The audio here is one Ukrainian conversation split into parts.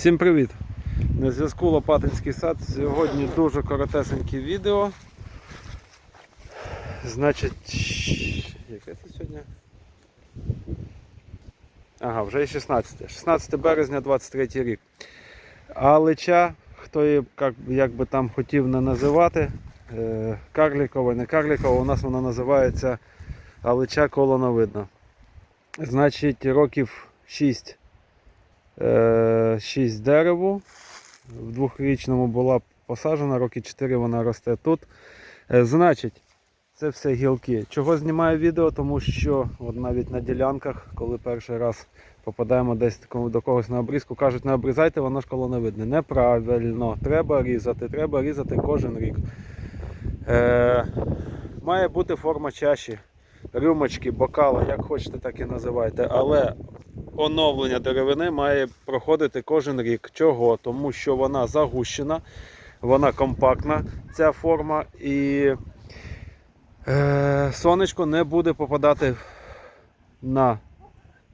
Всім привіт! На зв'язку Лопатинський сад. Сьогодні дуже коротесеньке відео. Значить, яке це сьогодні? Ага, вже і 16. 16 березня 23 рік. Алича, хто її як, би там хотів не називати, е, карлікова, не карлікова, у нас вона називається Алича колоновидна. Значить, років 6 е, 6 дереву. В двохрічному була посаджена, роки 4 вона росте тут. Е, Значить, це все гілки. Чого знімаю відео? Тому що от навіть на ділянках, коли перший раз попадаємо десь до когось на обрізку, кажуть, не обрізайте, воно ж колоновидне. Неправильно, треба різати, треба різати кожен рік. Е, має бути форма чаші, рюмочки, бокали, як хочете, так і називайте. Але оновлення деревини має проходити кожен рік. Чого? Тому що вона загущена, вона компактна, ця форма, і е, сонечко не буде попадати на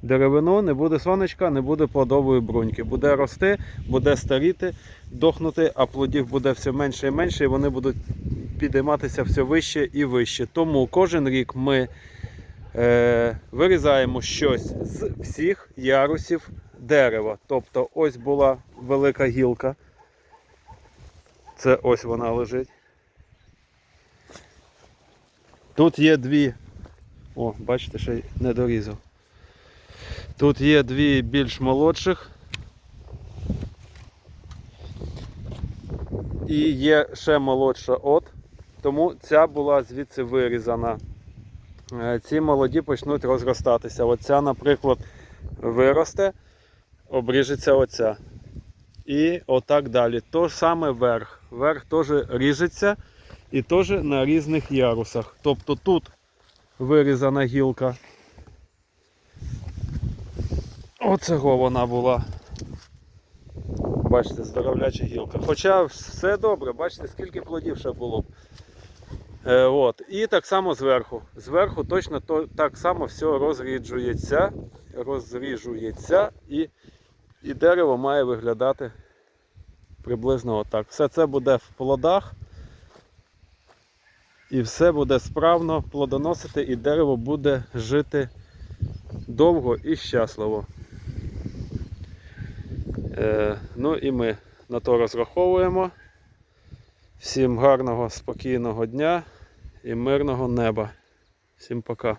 деревину, не буде сонечка, не буде плодової бруньки. Буде рости, буде старіти, дохнути, а плодів буде все менше і менше, і вони будуть підійматися все вище і вище. Тому кожен рік ми вирізаємо щось з всіх ярусів дерева. Тобто ось була велика гілка. Це ось вона лежить. Тут є дві. О, бачите, ще й не дорізав. Тут є дві більш молодших. І є ще молодша от. Тому ця була звідси вирізана. Е, ці молоді почнуть розростатися. Оця, наприклад, виросте, обріжеться оця. І отак далі. То саме верх. Верх теж ріжеться і теж на різних ярусах. Тобто тут вирізана гілка. Оцього вона була. Бачите, здоровляча гілка. Хоча все добре, бачите, скільки плодів ще було. Е, от. І так само зверху. Зверху точно то, так само все розріджується, розріжується і, і дерево має виглядати приблизно отак. Все це буде в плодах. І все буде справно плодоносити, і дерево буде жити довго і щасливо. Е, ну і ми на то розраховуємо. Всім гарного, спокійного дня і мирного неба. Всім пока.